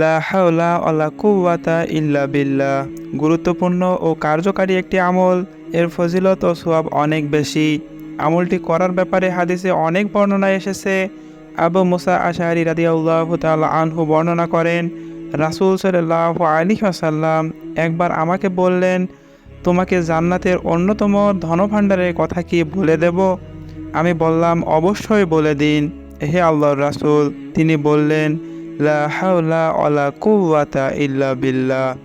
লা কুওয়াতা ইল্লা গুরুত্বপূর্ণ ও কার্যকারী একটি আমল, এর ফজিলত ও সোয়াব অনেক বেশি। আমলটি করার ব্যাপারে হাদিসে অনেক বর্ণনা এসেছে। আবু মুসা আশারি রাদিয়াল্লাহ তাআলা আনহু বর্ণনা করেন, রাসূল সাল্লাহ আলাইহি ওয়াসাল্লাম একবার আমাকে বললেন, তোমাকে জান্নাতের অন্যতম ধনভাণ্ডারের কথা কি বলে দেব? আমি বললাম, অবশ্যই বলে দিন, হে আল্লাহর রাসূল। তিনি বললেন লা হাওলা ওয়ালা কুওয়াতা ইল্লা বিল্লাহ।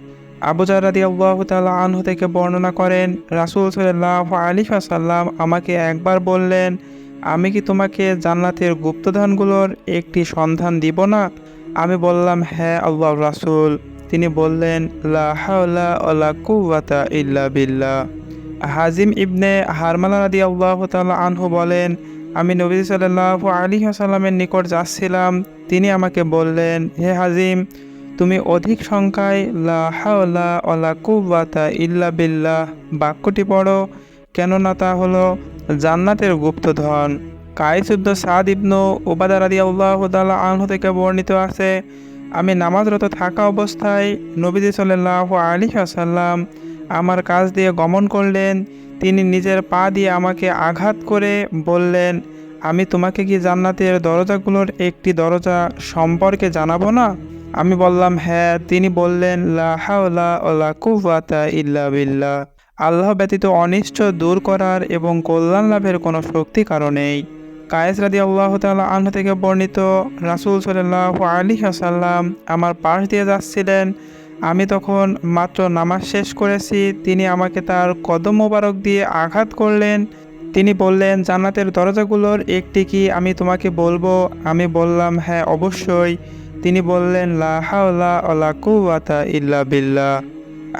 আবু জার রাদিয়াল্লাহু তাআলা আনহু থেকে বর্ণনা করেন, রাসূল সাল্লাল্লাহু আলাইহি ওয়াসাল্লাম আমাকে একবার বললেন, আমি কি তোমাকে জান্নাতের গুপ্তধনগুলোর একটি সন্ধান দিব না? আমি বললাম হ্যাঁ আল্লাহর রাসূল। তিনি বললেন, লা হাওলা ওয়ালা কুওয়াতা ইল্লা বিল্লাহ। হাজিম ইবনে হারমালা রাদিয়াল্লাহু তাআলা আনহু বলেন, আমি নবী সাল্লাল্লাহু আলাইহি ওয়াসাল্লামের নিকট যাচ্ছিলাম। তিনি আমাকে বললেন, হে হাজিম, তুমি অধিক সংখ্যায় লা হাওলা ওয়ালা কুওয়াতা ইল্লা বিল্লাহ বাক্যটি পড়ো। কেননা তা হলো জান্নাতের গুপ্তধন। কাইসুদ্দ সাদ ইবনু উবাদা রাদিয়াল্লাহু তাআলা আনহু থেকে বর্ণিত আছে, আমি নামাজরত থাকা অবস্থায় নবীজি সাল্লাল্লাহু আলাইহি ওয়াসাল্লাম আমার কাজ দিয়ে গমন করলেন। তিনি নিজের পা দিয়ে আমাকে আঘাত করে বললেন, আমি তোমাকে কি জান্নাতের দরজাগুলোর একটি দরজা সম্পর্কে জানাব না? আমি বললাম হ্যাঁ। তিনি বললেন কুওয়াতা ইল্লা বিল্লাহ। আল্লাহ ব্যতীত অনিষ্ট দূর করার এবং কল্যাণ লাভের কোনো শক্তি কারণেই কায়েস রাদি আল্লাহ তাআলা আনহু থেকে বর্ণিত রাসূল সাল্লাল্লাহু আলাইহি ওয়াসাল্লাম আমার পাশ দিয়ে যাচ্ছিলেন। আমি তখন মাত্র নামাজ শেষ করেছি, তিনি আমাকে তার কদম মোবারক দিয়ে আঘাত করলেন। তিনি বললেন, জান্নাতের দরজাগুলোর একটি কি আমি তোমাকে বলব? আমি বললাম হ্যাঁ অবশ্যই। তিনি বললেন, লা হাওলা ওয়ালা কুওয়াতা ইল্লা বিল্লাহ।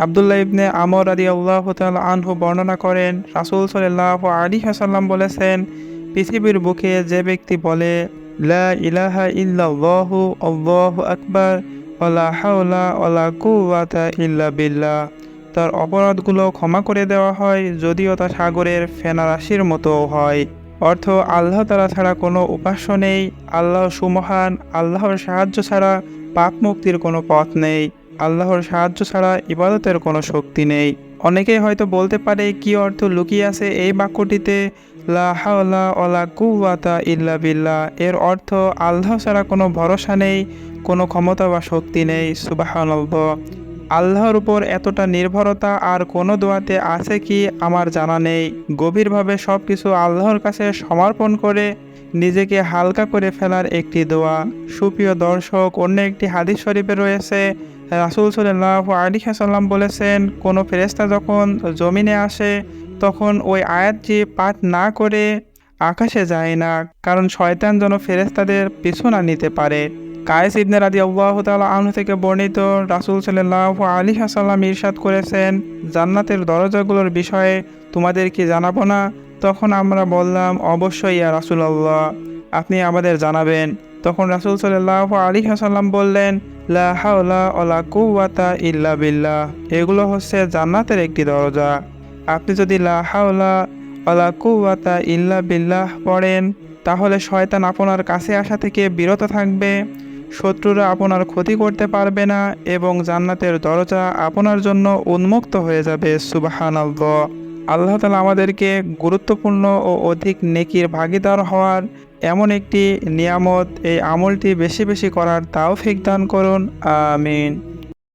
আবদুল্লাহ ইবনে আমর রাদি আল্লাহ আনহু বর্ণনা করেন, রাসুল সাল্লাল্লাহু আলাইহি হাসাল্লাম বলেছেন, পৃথিবীর বুকে যে ব্যক্তি বলে, লা ইলাহা ইল্লাল্লাহু আল্লাহু আকবার ওয়ালা হাওলা ওয়ালা কুওয়াতা ইল্লা বিল্লাহ। তার অপরাধগুলো ক্ষমা করে দেওয়া হয়, যদিও তা সাগরের ফেনারাশির মতো হয়। অর্থ, আল্লাহ তালা ছাড়া কোনো উপাস্য নেই। আল্লাহ সুমহান, আল্লাহর সাহায্য ছাড়া পাপ মুক্তির কোনো পথ নেই। আল্লাহর সাহায্য ছাড়া ইবাদতের কোনো শক্তি নেই। অনেকেই হয়তো বলতে পারে, কি অর্থ লুকিয়ে আছে এই বাক্যটিতে? লা হাওলা ওয়ালা কুওয়াতা ইল্লা বিল্লাহ। এর অর্থ, আল্লাহ ছাড়া কোনো ভরসা নেই। কোনো ক্ষমতা বা শক্তি নেই, সুবাহানল্লাহ। আল্লাহর উপর এতটা নির্ভরতা আর কোনো দোয়াতে আছে কি আমার জানা নেই। গভীরভাবে সব কিছু আল্লাহর কাছে সমর্পণ করে নিজেকে হালকা করে ফেলার একটি দোয়া। সুপ্রিয় দর্শক, অন্য একটি হাদিস শরীফে রয়েছে, রাসুল সাল্লাহ আলী সাল্লাম বলেছেন, কোনো ফেরেস্তা যখন জমিনে আসে, তখন ওই আয়াতটি পাঠ না করে আকাশে যায় না, কারণ শয়তান যেন ফেরেস্তাদের পিছু না নিতে পারে। কায়েস ইবনে রাদি আল্লাহ তাআলা আনহু থেকে বর্ণিত রাসূল সাল্লাল্লাহু আলাইহি হাসাল্লাম ইরশাদ করেছেন, জান্নাতের দরজাগুলোর বিষয়ে তোমাদের কি জানাব না? তখন আমরা বললাম, অবশ্যই ইয়া রাসূলুল্লাহ, আপনি আমাদের জানাবেন। তখন রাসূল সাল্লাল্লাহু আলাইহি ওয়াসাল্লাম বললেন, লা হাওলা ওয়ালা কুওয়াতা ইল্লা বিল্লাহ, এগুলো হচ্ছে জান্নাতের একটি দরজা। আপনি যদি লা হাওলা ওয়ালা কুওয়াতা ইল্লা বিল্লাহ পড়েন, তাহলে শয়তান আপনার কাছে আসা থেকে বিরত থাকবে। শত্রুরা আপনার ক্ষতি করতে পারবে না এবং জান্নাতের দরজা আপনার জন্য উন্মুক্ত হয়ে যাবে সুবাহান আল্লাহ তালা আমাদেরকে গুরুত্বপূর্ণ ও অধিক নেকির ভাগিদার হওয়ার এমন একটি নিয়ামত, এই আমলটি বেশি বেশি করার তাও ফিক দান করুন, আমিন।